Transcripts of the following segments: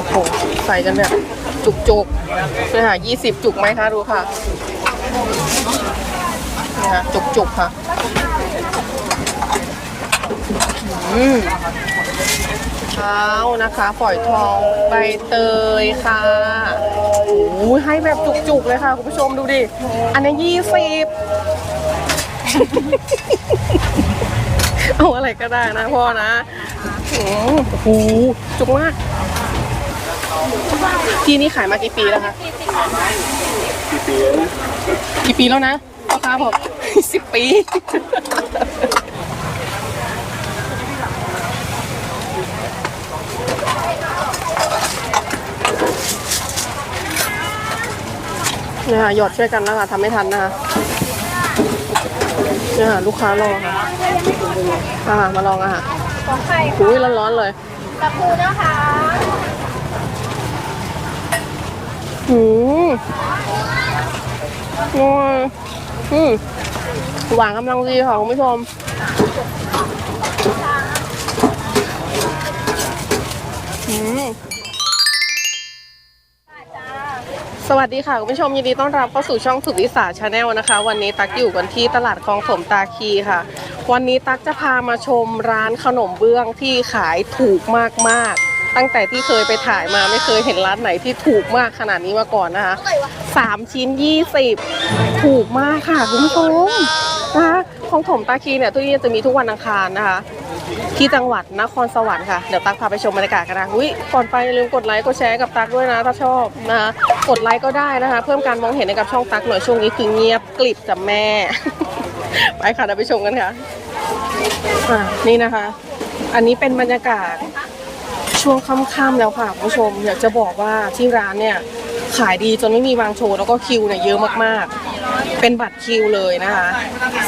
อ้โหใส่กันแบบจุกๆนี่ค่ะยี่สิบจุกไหมคะดูค่ะนี่ค่ะจุกๆค่ะอืมข้าวนะคะฝอยทองใบเตยค่ะโอ้ยให้แบบจุกๆเลยค่ะคุณผู้ชมดูดิ อันนี้ยี่สิบเอาอะไรก็ได้นะพ่อนะโอ้โหจุกมาก ที่นี่ขายมากี่ปีแล้วคะกี่ปีแล้วนะกี่ปีแล้วนะพ่อค้าบอกสิบปีเนี่ยค่ะหยอดช่วยกันนะคะทำไม่ทันนะคะเนี่ยค่ะลูกค้ารอค่ะอ่ามาลองอะของไข่อุ้ยร้อนๆเลยตะปูนะคะ อืมอืมหวานกำลังดีค่ะคุณผู้ชมอืมสวัสดีค่ะคุณผู้ชมยินดีต้อนรับเข้าสู่ช่องสุดวิสาชาแนลนะคะ วันนี้ตักอยู่กันที่ตลาดคลองถมตาคีค่ะ วันนี้ตักจะพามาชมร้านขนมเบื้องที่ขายถูกมากๆ ตั้งแต่ที่เคยไปถ่ายมาไม่เคยเห็นร้านไหนที่ถูกมากขนาดนี้มาก่อนนะคะสามชิ้น20ถูกมากค่ะคุณผู้ชมนะคะคลองถมตาคีเนี่ยทุกที่จะมีทุกวันอังคารนะคะ ที่จังหวัดนครสวรรค์ค่ะ เดี๋ยวตักพาไปชมบรรยากาศกันนะอุ้ยก่อนไปอย่าลืมกดไลค์กดแชร์กับตักด้วยนะถ้าชอบนะคะกดไลค์ก็ได้นะคะ เพิ่มการมองเห็นให้กับช่องตักหน่อยช่วงนี้คือเงียบกลิบจากแม่ ไปค่ะเดี๋ยวไปชมกันค่ะอะนี่นะคะ อันนี้เป็นบรรยากาศ ช่วงค่ำๆแล้วค่ะคุณผู้ชมอยากจะบอกว่าที่ร้านเนี่ยขายดีจนไม่มีวางโชว์แล้วก็คิวเนี่ยเยอะมากๆ เป็นบัตรคิวเลยนะคะ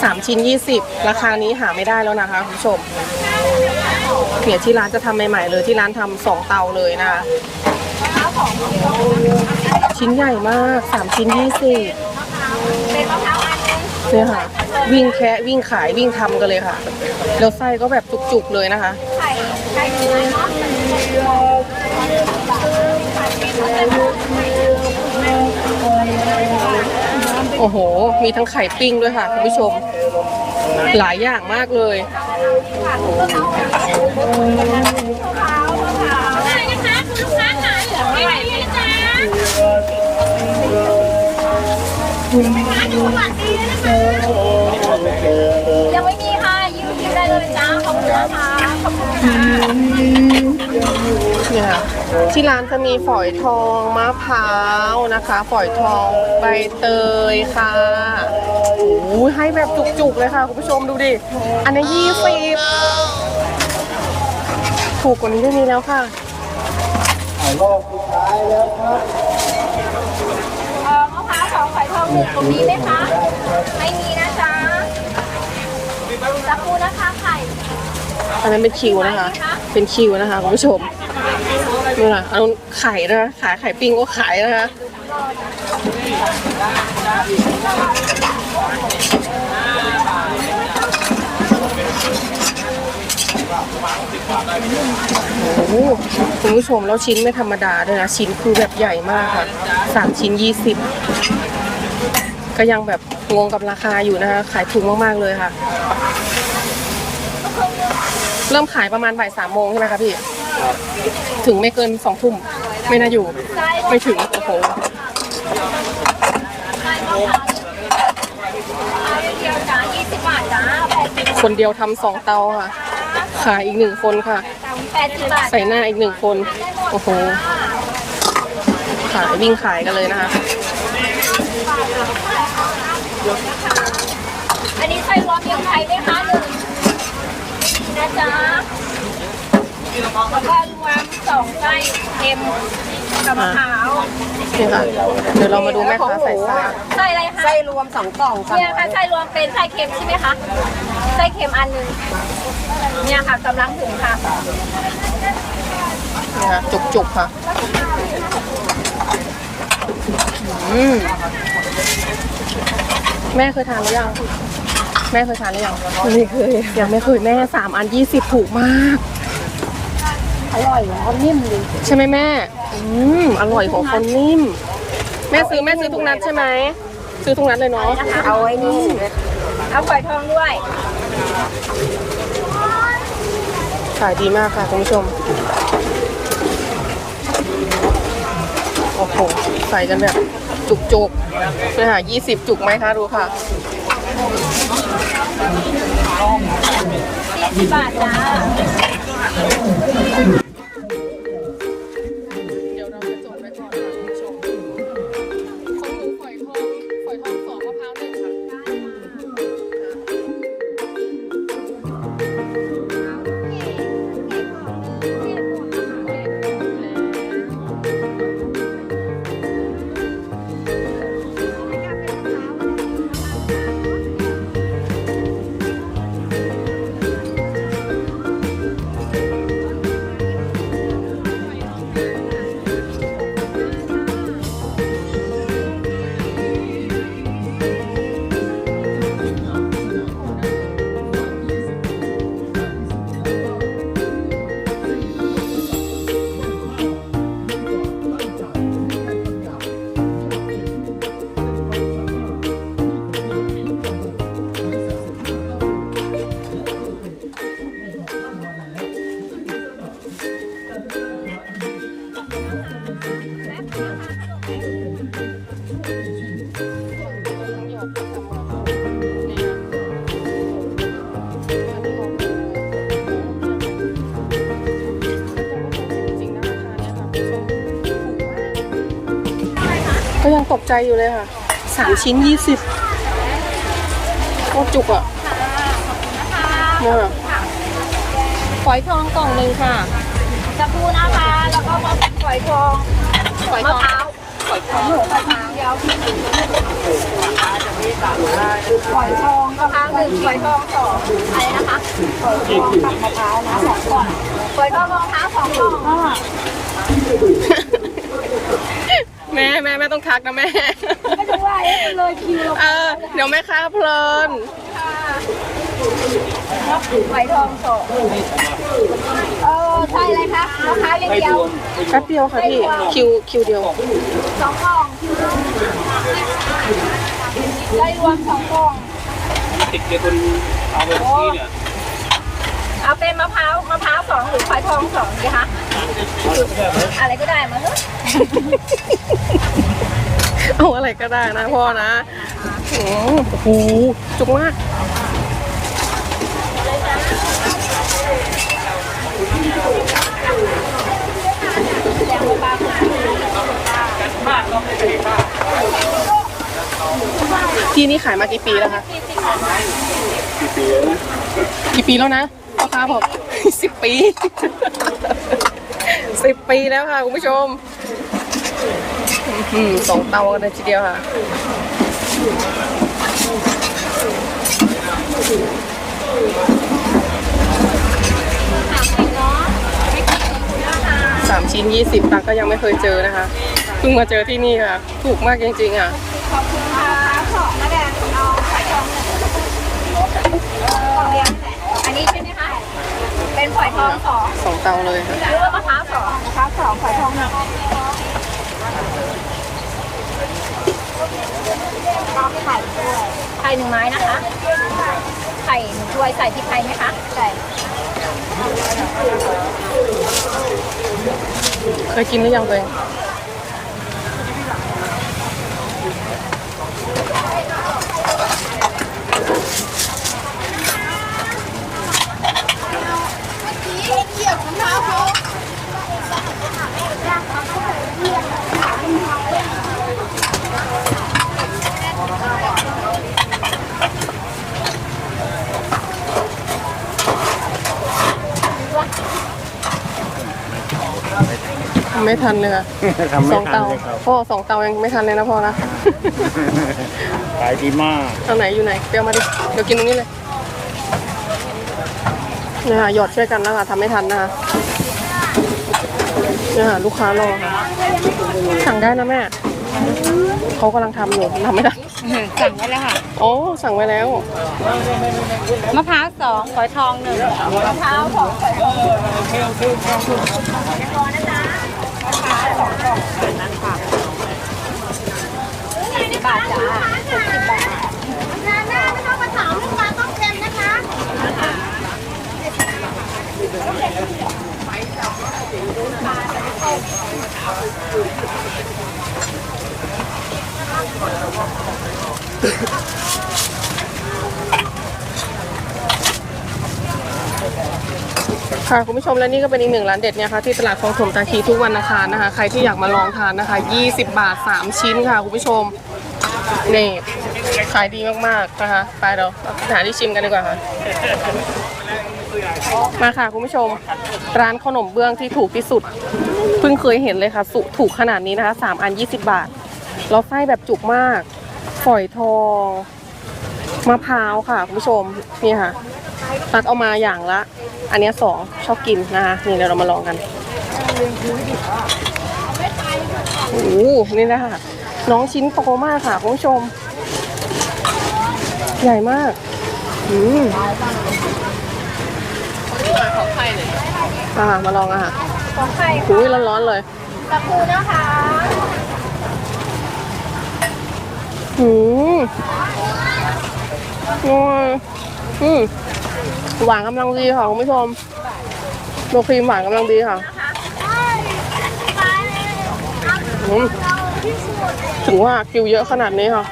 สามชิ้น 20 ราคานี้หาไม่ได้แล้วนะคะคุณผู้ชมเนี่ยที่ร้านจะทำใหม่ๆเลยที่ร้านทำสองเตาเลยนะคะชิ้นใหญ่มากสามชิ้นยี่สิบเนี่ยค่ะวิ่งแคะวิ่งขายวิ่งทำกันเลยค่ะแล้วไส้ก็แบบจุกๆเลยนะคะไข่ไข่เนื้อเนาะ โอ้โห มีทั้งไข่ปิ้งด้วยค่ะคุณผู้ชม หลายอย่างมากเลยได้นะคะคุณลูกค้าขายเหลือไม่ไหวเลยจ้าร้านอยู่สวัสดีนะคะยังไม่มีค่ะยืมคิวได้เลยจ้าขอบคุณนะคะขอบคุณค่ะ เนี่ยค่ะที่ร้านจะมีฝอยทองมะพร้าวนะคะ ฝอยทองใบเตยค่ะโอ้ยให้แบบจุกๆเลยค่ะคุณผู้ชมดูดิ อันนี้ยี่สิบถูกกว่านี้ไม่มีแล้วค่ะอ่ารอบสุดท้ายแล้วครับเอ่อมะพร้าวของไข่ทองหนึ่งตรงนี้ไหมคะ ไม่มีนะจ๊ะตะปูนะคะไข่ อันนั้นเป็นคิวนะคะ เป็นคิวนะคะคุณผู้ชมนี่ค่ะเอาไข่นะคะขายไข่ปิ้งก็ขายนะคะโอ้โหคุณผู้ชมแล้วชิ้นไม่ธรรมดาด้วยนะ ชิ้นคือแบบใหญ่มากค่ะสามชิ้นยี่สิบก็ยังแบบงงกับราคาอยู่นะคะ ขายถูกมาก ๆ เลยค่ะ เริ่มขายประมาณบ่ายสามโมงใช่ไหมคะพี่ ถึงไม่เกินสองทุ่มไม่น่าอยู่ ไม่ถึงโอ้โหเดียวจ้า20บาทจ้า80คนเดียวทำสองเตาค่ะ ขายอีกหนึ่งคนค่ะ80บาทใส่หน้าอีกหนึ่งคน โอ้โห ขายวิ่งขายกันเลยนะคะ อันนี้ไส้รวมยังไทยไหมคะห นึ่งนะจ๊ะแล้วก็รวมสองไส้เค็มกับมะพร้าวนี่ค่ะเดี๋ยวเรามาดูแม่ค้าใส่ไส้ไส้อะไรคะไส้รวมสองกล่องค่ะเนี่ยค่ะไส้รวมเป็นไส้เค็มใช่ไหมคะไส้เค็มอันหนึ่งเนี่ยค่ะกำลังถึงค่ะนี่ค่ะจุกๆค่ะอืมแม่เคยทานหรือยัง แม่เคยทานหรือยังไม่เคยยังไม่เคยแม่สามอันยี่สิบถูกมาก อร่อยเขานิ่มดีใช่ไหมแม่ อืมอร่อยของคนนิ่ม แม่ซื้อแม่ซื้อทุกนัดใช่ไหมซื้อทุกนัดเลยเนาะเอาไว้นี่เอาฝอยทองด้วยขายดีมากค่ะคุณผู้ชมโอ้โหใส่กันแบบจุกๆเลยค่ะยี่สิบจุกไหมคะดูค่ะ สิบบาทจ้า ตกใจอยู่เลยค่ะสามชิ้นยี่สิบโคตรจุกอะเนี่ยค่ะฝอยทองกล่องหนึ่งค่ะสักครู่นะคะ แล้วก็มาฝอยทองฝอยมะพร้าวฝอยทองมะพร้าวเดี๋ยวฝอยทองมะพร้าวหนึ่งฝอยทองสองอะไรนะคะฝอยทองกับมะพร้าวนะสองกล่องฝอยทองมะพร้าวสองกล่อง แม่แม่แม่ต้องทักนะแม่ ไม่ถึงว่าเอ๊ะมันเลยคิวเราเออ เดี๋ยวแม่ค้าเพลินฝอยทองสองเออใช่เลยค่ะมะพร้าวอย่างเดียวแป๊บเดียวค่ะพี่ คิวคิวเดียว สองกล่องได้รวมสองกล่องติดเกคนเอาไปที่เนี่ยเอาเป็นมะพร้าวมะพร้าวสองหรือฝอยทองสองดีคะอะไรก็ได้มาเนอะ เอาอะไรก็ได้นะพ่อนะโอ้โหจุกมากที่นี่ขายมากี่ปีแล้วคะกี่ปีแล้วนะกี่ปีแล้วนะพ่อค้าบอกสิบปีสิบปีแล้วค่ะคุณผู้ชม อืมสองเตากันเลยทีเดียวค่ะ สามชิ้นยี่สิบตังก็ยังไม่เคยเจอนะคะ เพิ่งมาเจอที่นี่ค่ะ ถูกมากจริงๆอะ ขอบคุณค่ะสองนะแดงเอาฝอยทองหนึ่งกล่องเดียวนี่แหละอันนี้ใช่ไหมคะ เป็นฝอยทองสองสองเตาเลยค่ะหรือว่ามะพร้าวสองมะพร้าวสองฝอยทองหนึ่งไข่ด้วยไข่หนึ่งไม้นะคะ ไข่หนึ่งถ้วยใส่พริกไทยไหมคะ ใส่เคยกินหรือยังตัวเอง ไม่ทันเลยค่ะทำสไม่องทันเตาเลยครับพ่อสองเตายังไม่ทันเลยนะพ่อนะ ขายดีมากเอาไหนอยู่ไหนเปรี้ยวมาดิ เดี๋ยวกินตรงนี้เลยเนี่ยค่ะหยอดช่วยกันนะคะทำไม่ทันนะคะเนี่ยค่ะลูกค้ารอค่ะ สั่งได้นะแม่เขากำลังทำอยู่ทำไม่ได้สั่งไว้แล้วค่ะ โอ้สั่งไว้แล้ว มะพร้าวสองฝอยทองหนึ่งมะพร้าวสองฝอยทองสิบ บาทจ้าหกสิบบาทร้านหน้าไม่ต้องมาถามลูกค้าต้องเค็มนะคะค่ะคุณผู้ชมและนี่ก็เป็นอีกหนึ่งร้านเด็ดเนี่ยค่ะที่ตลาดคลองถมตาคีทุกวันอังคารนะคะ ใครที่อยากมาลองทานนะคะ 20 บาท 3 ชิ้นค่ะคุณผู้ชม นี่ขายดีมากๆนะคะ ไปเราหาที่ชิมกันดีกว่าค่ะ มาค่ะคุณผู้ชม ร้านขนมเบื้องที่ถูกที่สุด เพิ่งเคยเห็นเลยค่ะ สุถูกขนาดนี้นะคะ3อัน 20 บาท แล้วไส้แบบจุกมาก ฝอยทองมะพร้าวค่ะคุณผู้ชม นี่ค่ะ ตักเอามาอย่างละ อันนี้สองชอบกินนะคะ นี่เดี๋ยวเรามาลองกัน โอ้โหนี่นะคะ น้องชิ้นโตมากค่ะคุณผู้ชม ใหญ่มากอืมของไข่เลยอ่ามาลองอะของไข่อุ้ยร้อนๆเลยตะปูนะคะอืมอร่อยอืมหวานกำลังดีค่ะคุณผู้ชมโลครีมหวานกำลังดีค่ะอืม ถึงว่าคิวเยอะขนาดนี้ค่ะ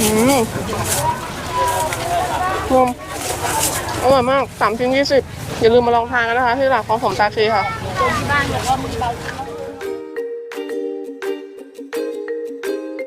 อืมนมอร่อยมากสามชิ้นยี่สิบอย่าลืมมาลองทานกันนะคะ ที่หลักของผมตาคีค่ะที่บ้านแบบว่ามีใบ